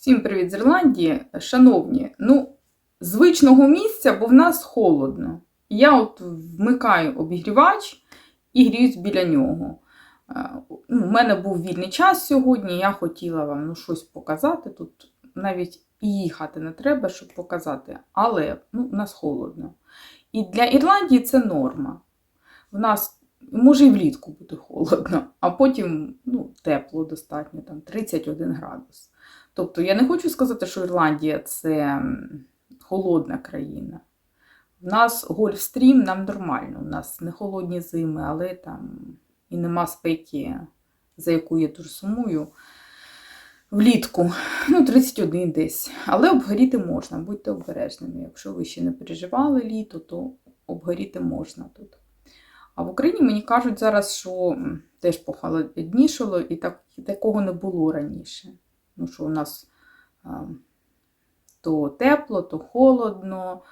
Всім привіт з Ірландії. Шановні, ну, звичного місця, бо в нас холодно. Я от вмикаю обігрівач і гріюсь біля нього. Е, ну, У мене був вільний час сьогодні, я хотіла вам ну, щось показати. Тут навіть і їхати не треба, щоб показати. Але ну, в нас холодно. І для Ірландії це норма. В нас може і влітку бути холодно, а потім ну, тепло достатньо, там 31 градус. Тобто я не хочу сказати, що Ірландія це холодна країна. В нас гольфстрім нам нормально. У нас не холодні зими, але там і нема спеки, за яку я дуже сумую. Влітку, ну, 31 десь. Але обгоріти можна, будьте обережними. Якщо ви ще не переживали літо, то обгоріти можна тут. А в Україні мені кажуть зараз, що теж похолоднішало, і так, такого не було раніше. Ну, що у нас то тепло, то холодно,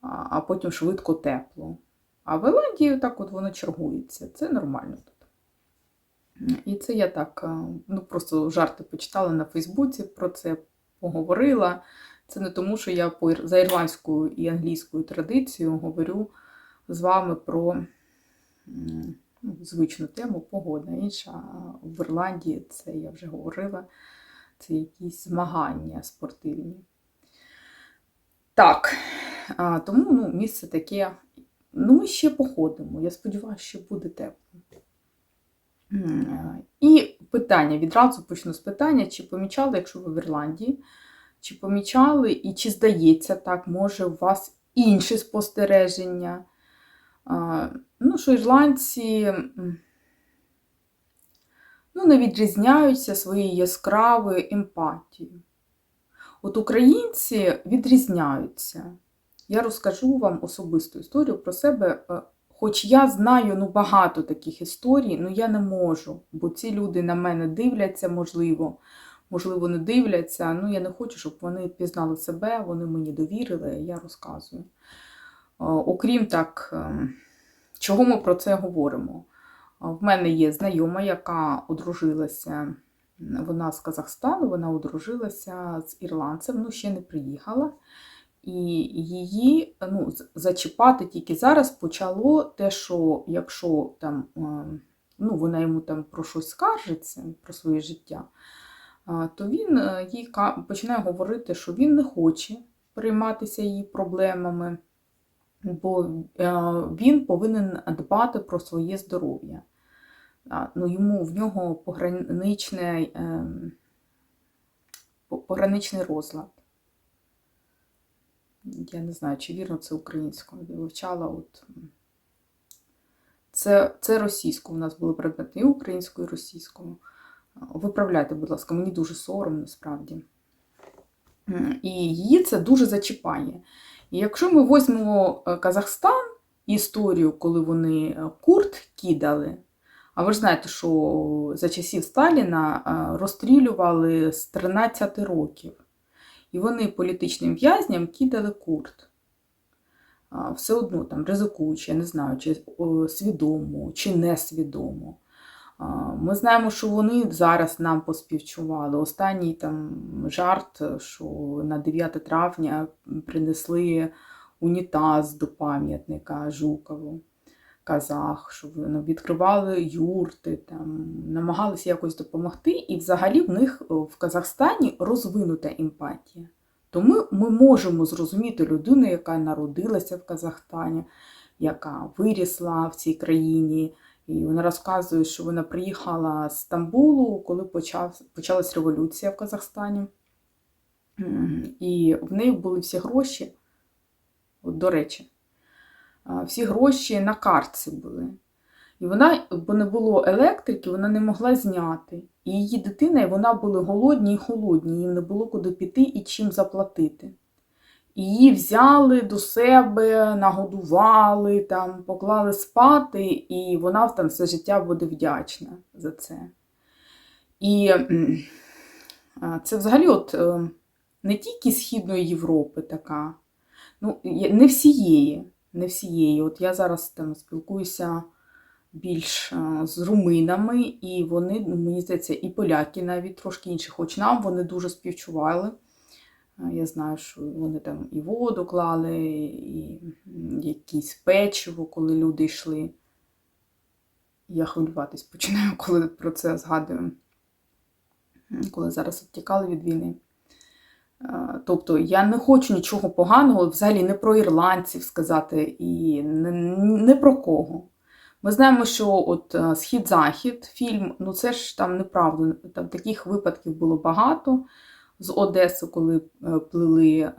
а, потім швидко тепло. А в Ірландії так от воно чергується. Це нормально тут. І це я так, ну просто жарти почитала на Фейсбуці, про це поговорила. Це не тому, що я за ірландською і англійською традицією говорю з вами про ну, звичну тему погода. Інша в Ірландії, це я вже говорила, якісь змагання спортивні. Так, а, тому ну, місце таке. Ну, ми ще походимо. Я сподіваюся, що буде тепло. І питання, відразу почну з питання, чи помічали, якщо ви в Ірландії, чи помічали і чи здається так, може у вас інші спостереження? Ну, що ірландці м, ну, відрізняються своєю яскравою емпатією. От українці відрізняються. Я розкажу вам особисту історію про себе. е, Хоч я знаю ну, багато таких історій, ну я не можу, бо ці люди на мене дивляться, можливо, можливо, не дивляться. Ну, я не хочу, щоб вони пізнали себе, вони мені довірили, я розказую. Е, Окрім так, е, чого ми про це говоримо? В мене є знайома, яка одружилася, вона з Казахстану, вона одружилася з ірландцем, ну ще не приїхала. І її ну, зачіпати тільки зараз почало те, що якщо там, е, ну, вона йому там про щось скаржиться, про своє життя, то він е, їй починає говорити, що він не хоче прийматися її проблемами, бо е, він повинен дбати про своє здоров'я. Ну, йому в нього пограничний, ем, пограничний розлад. Я не знаю, чи вірно це українською. Я вивчала. От. Це, це російською. У нас були предмети і українською, і російською. Виправляйте, будь ласка, мені дуже соромно, справді. І її це дуже зачіпає. І якщо ми візьмемо е, Казахстан, історію, коли вони е, курт кидали, а ви ж знаєте, що за часів Сталіна е, розстрілювали з 13 років. І вони політичним в'язням кидали курт. Все одно там ризикуючи, я не знаю, чи свідомо, чи несвідомо. Ми знаємо, що вони зараз нам поспівчували. Останній там жарт, що на 9 травня принесли унітаз до пам'ятника Жукову. Казах, що вони відкривали юрти, там, намагалися якось допомогти, і взагалі в них в Казахстані розвинута емпатія. Тому ми можемо зрозуміти людину, яка народилася в Казахстані, яка вирісла в цій країні. І вона розказує, що вона приїхала з Стамбулу, коли почав, почалась революція в Казахстані. І в неї були всі гроші, от, до речі, всі гроші на картці були. І вона, бо не було електрики, вона не могла зняти. І її дитина, і вона були голодні і холодні, їм не було куди піти і чим заплатити. Її взяли до себе, нагодували, там, поклали спати, і вона там все життя буде вдячна за це. І це взагалі от, е, не тільки Східної Європи така, ну, не всієї. Не всієї. От я зараз там спілкуюся більш е, з руминами, і вони, ну, мені здається, і поляки навіть трошки інші, хоч нам вони дуже співчували. Е, Я знаю, що вони там і воду клали, і якісь печиво, коли люди йшли. Я хвилюватись починаю, коли про це згадую, коли зараз втікали від війни. Е, Тобто я не хочу нічого поганого взагалі не про ірландців сказати і не, не про кого. Ми знаємо, що от е, Схід-Захід фільм, ну це ж там неправда. Там таких випадків було багато. З Одеси, коли е, плили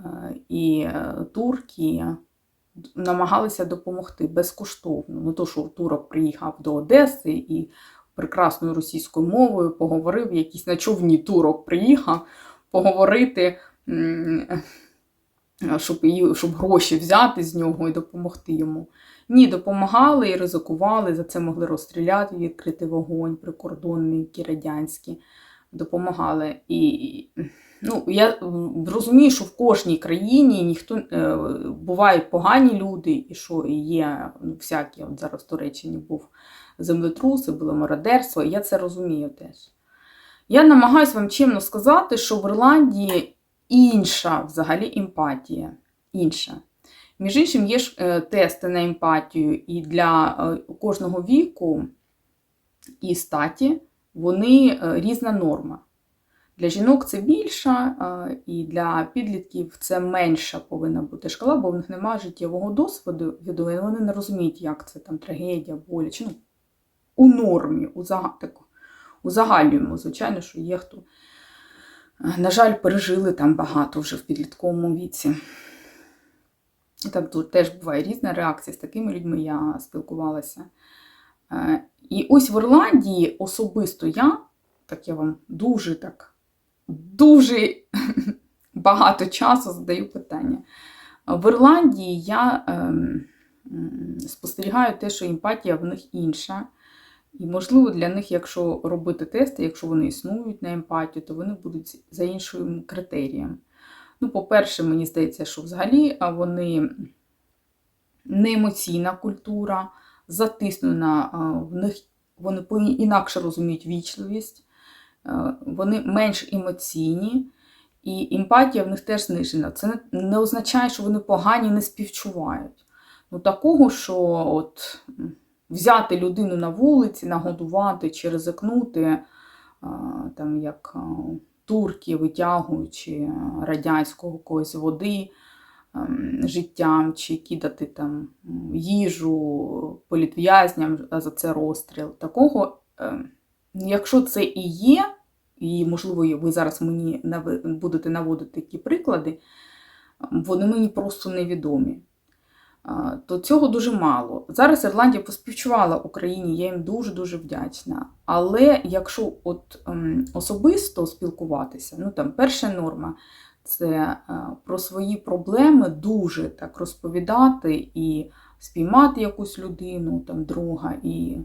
і турки намагалися допомогти безкоштовно. Не то, що турок приїхав до Одеси і прекрасною російською мовою поговорив, якийсь на човні турок приїхав поговорити, щоб, її- щоб гроші взяти з нього і допомогти йому. Ні, допомагали і ризикували, за це могли розстріляти, відкрити вогонь, прикордонники радянські допомагали. І ну, я розумію, що в кожній країні ніхто е, бувають погані люди, і що є ну, всякі. От зараз в Туреччині був землетруси, було мародерство, я це розумію теж. Я намагаюся вам чимно сказати, що в Ірландії інша взагалі емпатія. Інша. Між іншим, є ж е, тести на емпатію, і для е, кожного віку і статі вони е, різна норма. Для жінок це більша, і для підлітків це менша повинна бути шкала, бо в них немає життєвого досвіду, і вони не розуміють, як це там трагедія, боляче. Ну, у нормі, у зага- так, узагальнюємо, звичайно, що є хто. На жаль, пережили там багато вже в підлітковому віці. Там тут теж буває різна реакція. З такими людьми я спілкувалася. Е, І ось в Ірландії особисто я, так я вам дуже так, дуже багато часу задаю питання. В Ірландії я ем, спостерігаю те, що емпатія в них інша. І, можливо, для них, якщо робити тести, якщо вони існують на емпатію, то вони будуть за іншим критерієм. Ну, по-перше, мені здається, що взагалі вони не емоційна культура, затиснена, в них вони інакше розуміють вічливість, вони менш емоційні, і емпатія в них теж знижена. Це не, означає, що вони погані не співчувають. Ну, такого, що от взяти людину на вулиці, нагодувати чи ризикнути, там як турки, витягуючи радянського когось води ем, життям, чи кидати там їжу політв'язням, а за це розстріл. Такого, ем, якщо це і є, і, можливо, ви зараз мені будете наводити такі приклади, ем, вони мені просто невідомі. То цього дуже мало. Зараз Ірландія поспівчувала Україні, я їм дуже-дуже вдячна. Але якщо от ем, особисто спілкуватися, ну там перша норма це е, про свої проблеми дуже так розповідати і спіймати якусь людину, там друга, і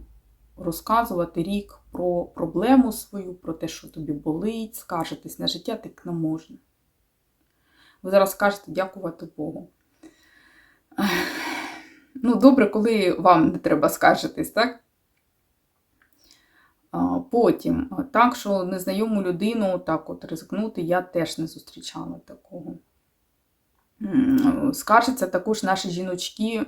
розказувати рік про проблему свою, про те, що тобі болить, скаржитись на життя, так не можна. Ви зараз скажете дякувати Богу. Ну, добре, коли вам не треба скаржитись, так? Потім, так, що незнайому людину так от ризикнути, я теж не зустрічала такого. Скаржаться також наші жіночки.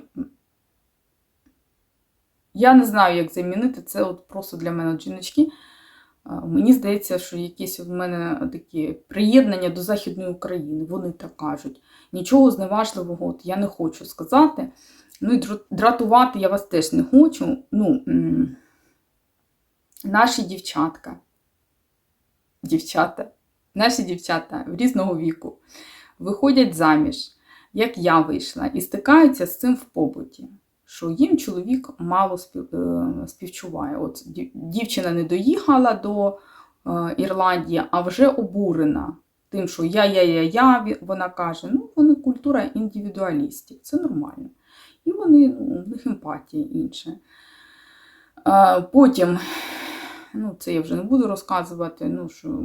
Я не знаю, як замінити це от просто для мене жіночки. Мені здається, що якесь в мене таке приєднання до Західної України. Вони так кажуть. Нічого зневажливого от я не хочу сказати. Ну і дратувати я вас теж не хочу. Ну, наші дівчатка, дівчата, наші дівчата в різного віку виходять заміж, як я вийшла, і стикаються з цим в побуті, що їм чоловік мало е, співчуває. От дівчина не доїхала до е, Ірландії, а вже обурена тим, що я, я, я, я, вона каже, ну, вони культура індивідуалістів, це нормально. І вони, в них емпатія інша. Потім, ну, це я вже не буду розказувати, ну, що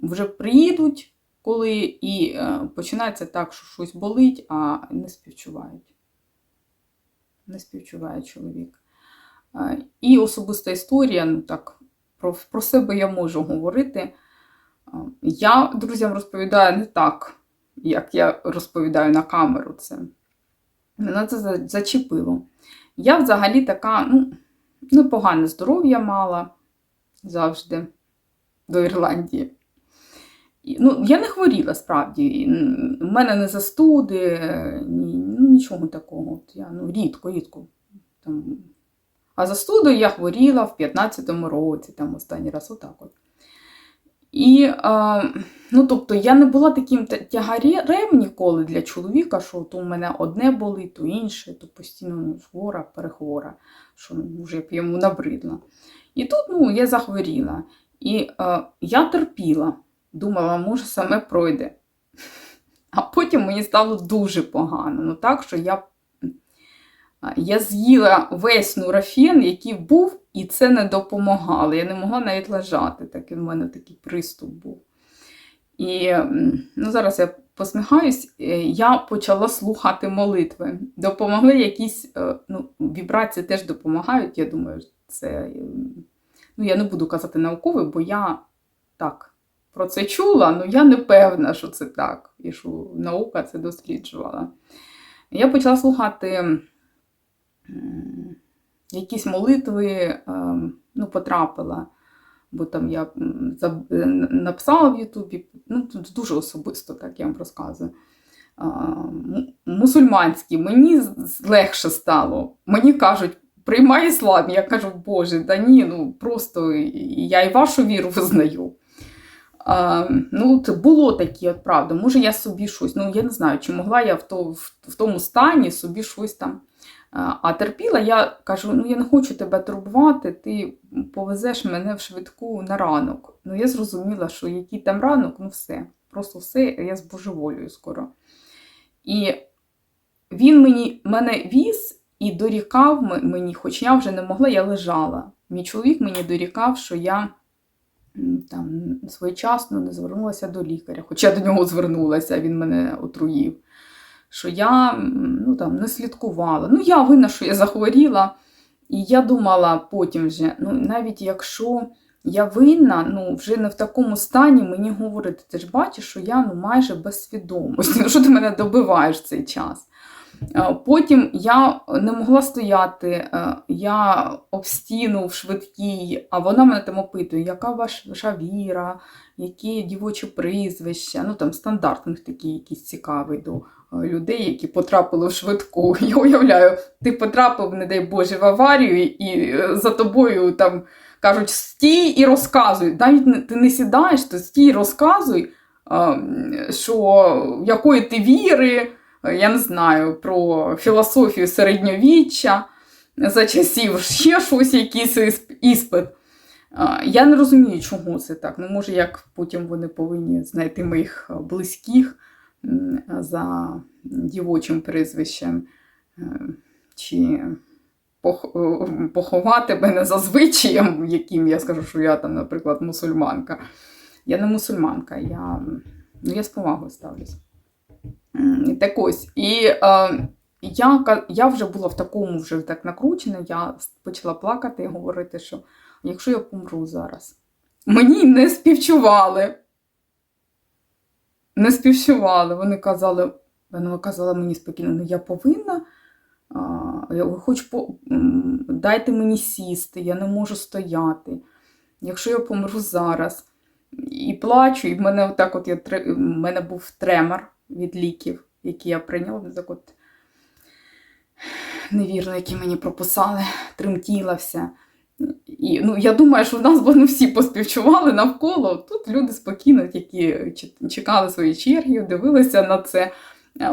вже приїдуть, коли і е, починається так, що щось болить, а не співчувають. Не співчуває чоловік. І особиста історія, ну так, про, про себе я можу говорити. Я друзям розповідаю не так, як я розповідаю на камеру це. Мене це зачепило. Я взагалі така, ну, непогане здоров'я мала завжди до Ірландії. Ну, я не хворіла справді. У мене не застуди, ні, ну, нічого такого. От Я ну, рідко, рідко. Там. А застудою я хворіла в 15-му році, там останній раз отак от. І, е, ну, тобто, я не була таким тягарем ніколи для чоловіка, що то у мене одне болить, то інше, то постійно ну, хвора, перехвора, що ну, вже б йому набридло. І тут ну, я захворіла. І е, я терпіла, думала, може, саме пройде. А потім мені стало дуже погано. Ну так, що я, я з'їла весь нурофен, який був, і це не допомагало. Я не могла навіть лежати. Так, в мене такий приступ був. І ну, зараз я посміхаюсь, е, я почала слухати молитви. Допомогли якісь е, ну, вібрації теж допомагають. Я думаю, це. е, Ну, я не буду казати науковий, бо я так про це чула, але я не певна, що це так, і що наука це досліджувала. Я почала слухати якісь молитви, ем, ну, потрапила, бо там я е, написала в Ютубі, ну, тут дуже особисто, так я вам розказую. Мусульманські, мені легше стало. Мені кажуть, приймай іслам. Я кажу, Боже, да ні, ну просто я і вашу віру визнаю. А, ну, от було такі, от правда. Може, я собі щось, ну я не знаю, чи могла я в, то, в, в тому стані собі щось там. А, а терпіла, я кажу: ну я не хочу тебе турбувати, ти повезеш мене в швидку на ранок. Ну, я зрозуміла, що який там ранок, ну все, просто все, я збожеволюю скоро. І він мені, мене віз і дорікав мені, хоч я вже не могла, я лежала. Мій чоловік мені дорікав, що я там своєчасно не звернулася до лікаря, хоча я до нього звернулася, він мене отруїв. Що я ну, там, не слідкувала. Ну, я винна, що я захворіла. І я думала потім вже, ну, навіть якщо я винна, ну, вже не в такому стані мені говорити, ти ж бачиш, що я ну, майже без свідомості. Ну, що ти мене добиваєш цей час? Е, Потім я не могла стояти, е, я об стіну в швидкій, а вона мене там опитує, яка ваша віра, які дівочі прізвища. Ну там стандарт у такий якийсь цікавий до людей, які потрапили в швидку. Я уявляю, ти потрапив, не дай Боже, в аварію, і е, за тобою там кажуть стій і розказуй. Навіть ти не сідаєш, то стій і розказуй, що якої ти віри я не знаю, про філософію середньовіччя за часів ще щось, якийсь ісп- іспит. Я не розумію, чому це так. Ну, може, як потім вони повинні знайти моїх близьких за дівочим прізвищем, е, чи е, поховати мене за звичаєм, яким я скажу, що я там, наприклад, мусульманка. Я не мусульманка, я, ну, я з повагою ставлюся. М, Так ось. І е, я, я вже була в такому вже так накручена, я почала плакати і говорити, що якщо я помру зараз, мені не співчували. Не співчували. Вони казали, вона казала мені спокійно, ну я повинна. Я, хоч по, дайте мені сісти, я не можу стояти. Якщо я помру зараз і плачу, і в мене отак от я, в мене був тремор від ліків, які я прийняла, так от невірно, які мені прописали, тремтіла вся. І, ну, я думаю, що в нас вони всі поспівчували навколо. Тут люди спокійно, які чекали свої черги, дивилися на це.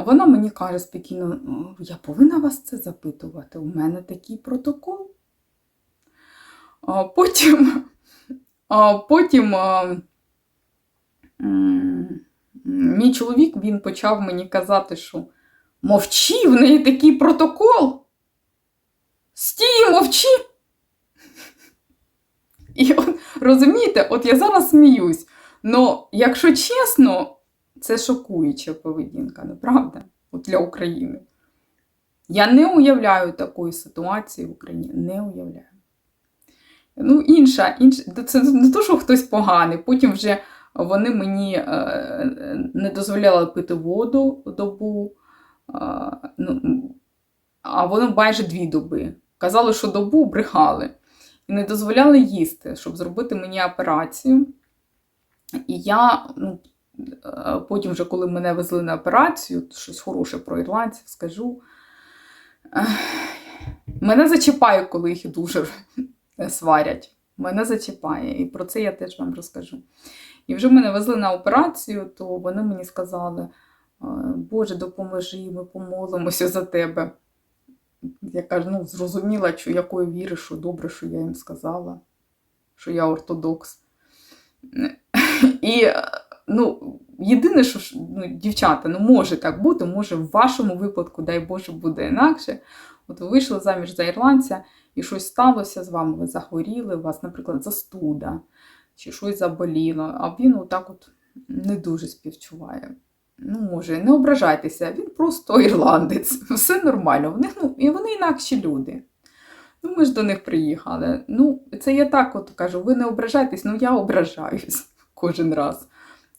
Вона мені каже спокійно: «Ну, я повинна вас це запитувати. У мене такий протокол. Потім, потім мій чоловік він почав мені казати, що мовчи, в неї такий протокол. Стій, мовчи. І от, розумієте, от я зараз сміюсь. але якщо чесно, це шокуюча поведінка, неправда? От для України. Я не уявляю такої ситуації в Україні. Не уявляю. Ну, інша, інша, це не то, що хтось поганий. Потім вже вони мені е, не дозволяли пити воду добу, ну, а вони майже дві доби. Казали, що добу брехали. І не дозволяли їсти, щоб зробити мені операцію. І я ну, е, потім, вже, коли мене везли на операцію, щось хороше про ірландців скажу. Мене зачіпає, коли їх дуже сварять. Мене зачіпає, і про це я теж вам розкажу. І вже мене везли на операцію, то вони мені сказали: е, Боже, допоможи, ми помолимося за тебе. Я кажу, ну, зрозуміла, що якою віри, що добре, що я їм сказала, що я ортодокс. І ну, єдине, що ну, дівчата, ну може так бути, може в вашому випадку, дай Боже, буде інакше. От ви вийшли заміж за ірландця, і щось сталося з вами, ви захворіли, у вас, наприклад, застуда, чи щось заболіло, а він отак от не дуже співчуває. Ну, може, не ображайтеся, він просто ірландець, все нормально. В них, ну, і вони інакші люди. Ну, ми ж до них приїхали. Ну, це я так от кажу, ви не ображайтесь, ну я ображаюсь кожен раз.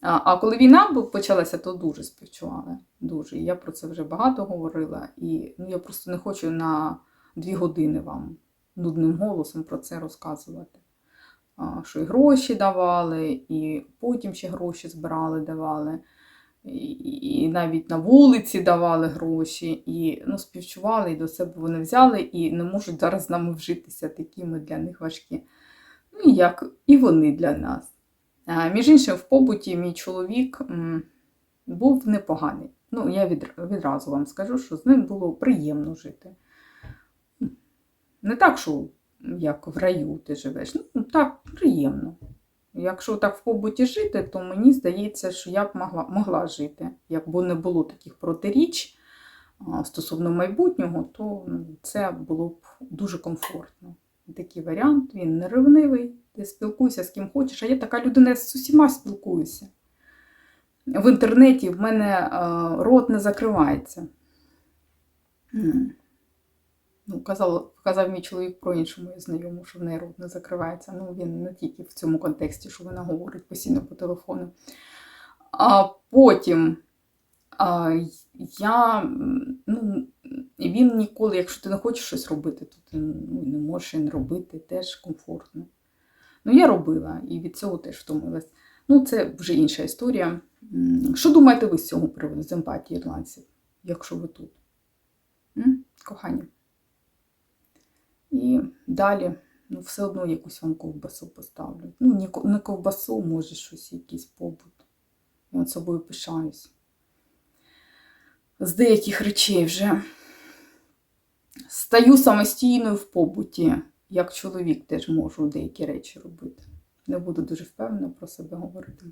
А, а коли війна почалася, то дуже співчували. Дуже. І я про це вже багато говорила. І ну, я просто не хочу на дві години вам нудним голосом про це розказувати. А, що і гроші давали, і потім ще гроші збирали, давали. І, і навіть на вулиці давали гроші, і ну, співчували, і до себе вони взяли, і не можуть зараз з нами вжитися, такі ми для них важкі. Ну, як і вони для нас. А, між іншим, в побуті мій чоловік м, був непоганий. Ну, я від, відразу вам скажу, що з ним було приємно жити. Не так, що як в раю ти живеш. Ну, так, приємно. Якщо так в побуті жити, то мені здається, що я б могла, могла жити. Якби не було таких протиріч стосовно майбутнього, то ну, це було б дуже комфортно. Такий варіант, він не ревнивий, ти спілкуйся з ким хочеш, а я така людина, я з усіма спілкуюся. В інтернеті в мене рот не закривається. Ну, казав, казав мій чоловік про іншу мою знайому, що в неї рот не закривається. Ну, він не тільки в цьому контексті, що вона говорить постійно по телефону. А потім а, я, ну, він ніколи, якщо ти не хочеш щось робити, то ти ну, не можеш і не робити, теж комфортно. Ну, я робила і від цього теж втомилась. Ну, це вже інша історія. Що думаєте ви з цього приводу, з емпатії ірландців, якщо ви тут? М? Кохані? І далі, ну, все одно якусь вам ковбасу поставлю. Ну, не, ковбасу, може, щось, якийсь побут. Я от собою пишаюсь. З деяких речей вже стаю самостійною в побуті, як чоловік теж можу деякі речі робити. Не буду дуже впевнена про себе говорити.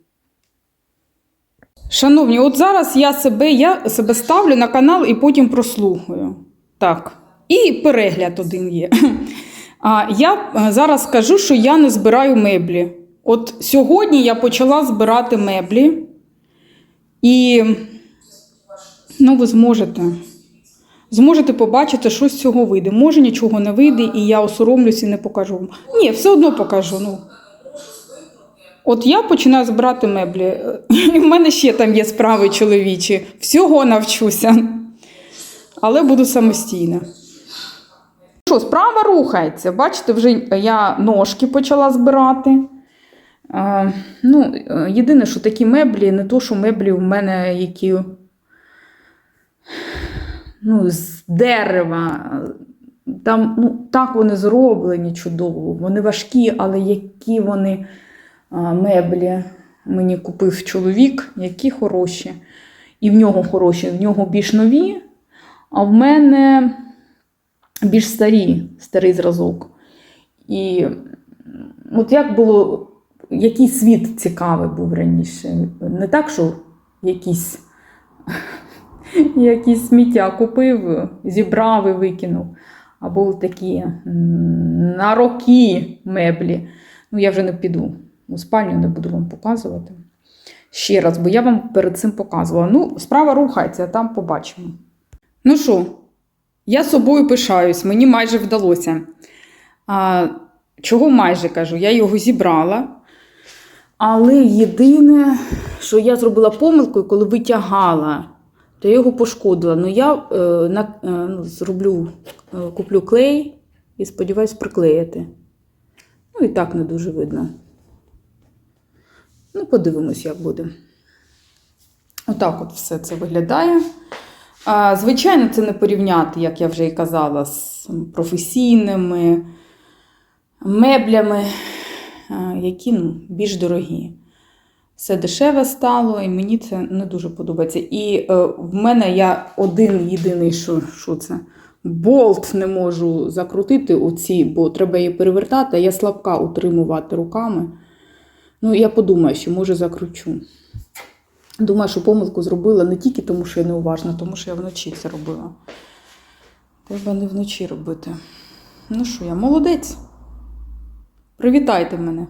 Шановні, от зараз я себе, я себе ставлю на канал і потім прослухаю. Так. І перегляд один є. А я е, зараз скажу, що я не збираю меблі. От сьогодні я почала збирати меблі. І ну, ви зможете. Зможете побачити, що з цього вийде. Може, нічого не вийде, і я осоромлюсь і не покажу вам. Ні, все одно покажу. Ну. От я починаю збирати меблі. І в мене ще там є справи чоловічі. Всього навчуся. Але буду самостійна. Що, справа рухається. Бачите, вже я ножки почала збирати. Е, ну, е, єдине, що такі меблі, не то, що меблі в мене, які ну, з дерева. Там, ну, так вони зроблені чудово. Вони важкі, але які вони меблі мені купив чоловік, які хороші. І в нього хороші, в нього більш нові, а в мене більш старі, старий зразок. І от як було, який світ цікавий був раніше. Не так, що якісь, якісь сміття купив, зібрав і викинув. А були такі на роки меблі. Ну, я вже не піду у спальню, не буду вам показувати. Ще раз, бо я вам перед цим показувала. Ну, справа рухається, там побачимо. Ну що, Я собою пишаюсь, мені майже вдалося. А, чого майже кажу? Я його зібрала. Але єдине, що я зробила помилкою, коли витягала, то я його пошкодила. Ну я е, на, е, ну, зроблю, е, куплю клей і сподіваюсь приклеїти. Ну і так не дуже видно. Ну, подивимось, як буде. Отак от все це виглядає. Звичайно, це не порівняти, як я вже і казала, з професійними меблями, які ну, більш дорогі. Все дешеве стало, і мені це не дуже подобається. І е, в мене я один єдиний, що, що це? Болт не можу закрутити оці, бо треба її перевертати, а я слабка утримувати руками. Ну, я подумаю, що може закручу. Думаю, що помилку зробила не тільки тому, що я неуважна, тому що я вночі це робила. Треба не вночі робити. Ну що, я молодець. Привітайте мене.